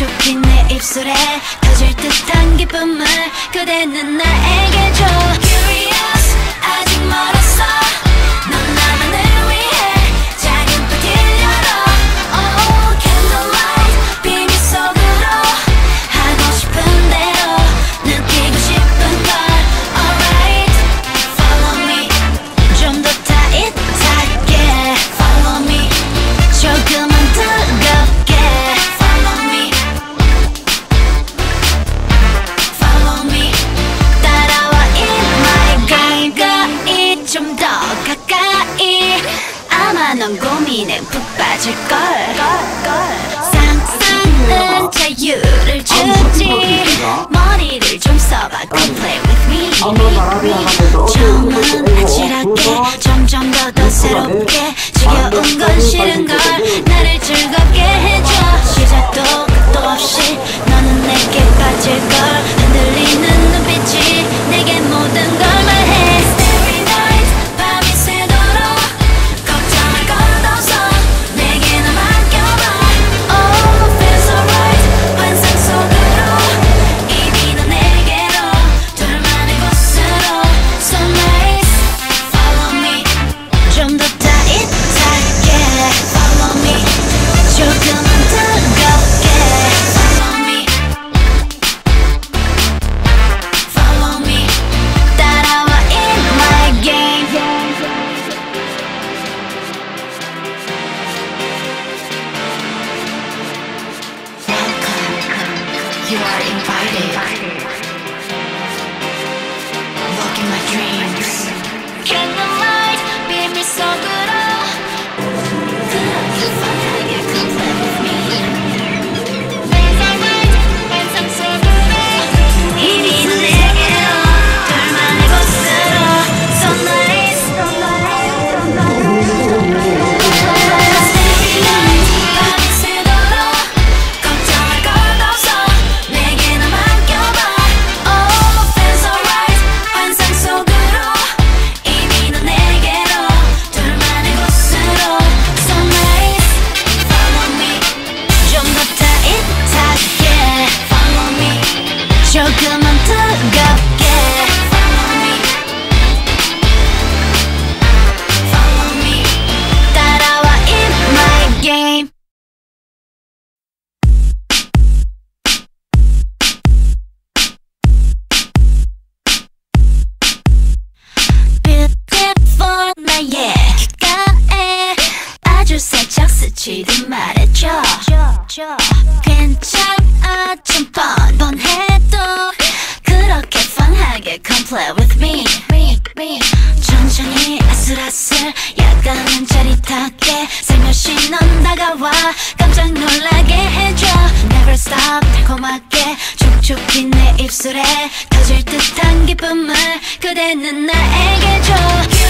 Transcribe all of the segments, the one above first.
좁힌 내 입술에 터질 듯한 기쁨을 그대는 나에게 줘. 수많은 고민에 푹 빠질걸. 상상은 자유를 주지. 머리를 좀 써봐. Go play with me. 처음은 아찔하게 점점 더더 새롭게 지겨운 건 싫은 걸 나를 즐겁게 You are invited. Walking my dreams. 지금 말해줘. 괜찮아 좀 뻔뻔해도 그렇게 펀하게 Come play with me. 천천히 아슬아슬 약간은 짜릿하게 살며시 넌 다가와. 깜짝 놀라게 해줘. Never stop 달콤하게 촉촉히 내 입술에 터질 듯한 기쁨을 그대는 나에게 줘.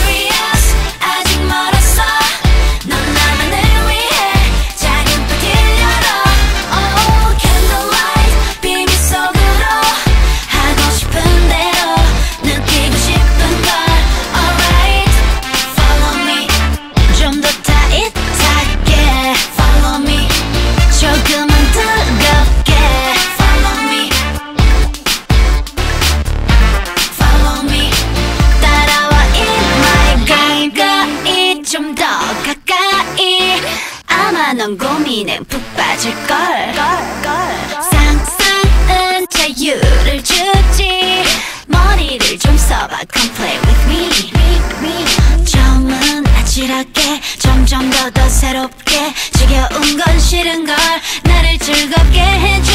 넌 고민에 푹 빠질걸. 상상은 자유를 주지. 머리를 좀 써봐. Come play with me. 처음은 아찔하게 점점 더 더 새롭게 지겨운 건 싫은걸 나를 즐겁게 해줘.